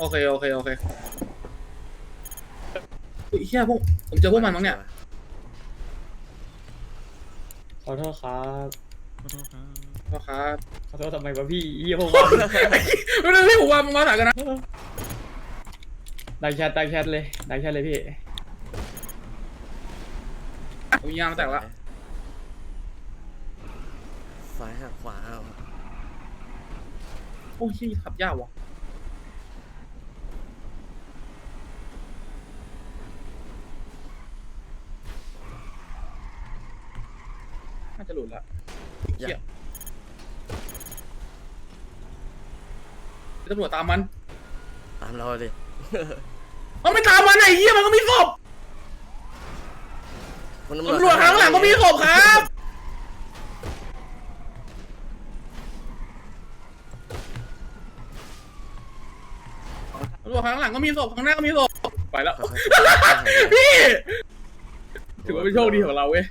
โอเคโอเคโอเคอุ้ยเฮียพวกผมเจอพวกมันมั้งเนี่ยขอโทษครับพ่อครับขอโทษทำไมวะพี่เยี่ยพวกมันไม่ได้พี่ผมว่ามึงมาถ่ายกันนะดังแชทดังแชทเลยดังแชทเลยพี่ผมยิงยางมาแตกละซ้ายหักขวาเอาโอ้ยเหี้ยขับยากว่ะ น่าจะหลุดละเฮียตำรวจตามมันตามเราดิ มันไม่ตามมันไอ้เหี้ยมันก็มีศพคุณตำรวจข้างหลังก็มีศพครับ ตำรวจข้างหลังก็มีศพข้างหน้าก็มีศพไปแล้วค่อยๆพี่ ถือว่าเป็นโชคดีของเราเว้ย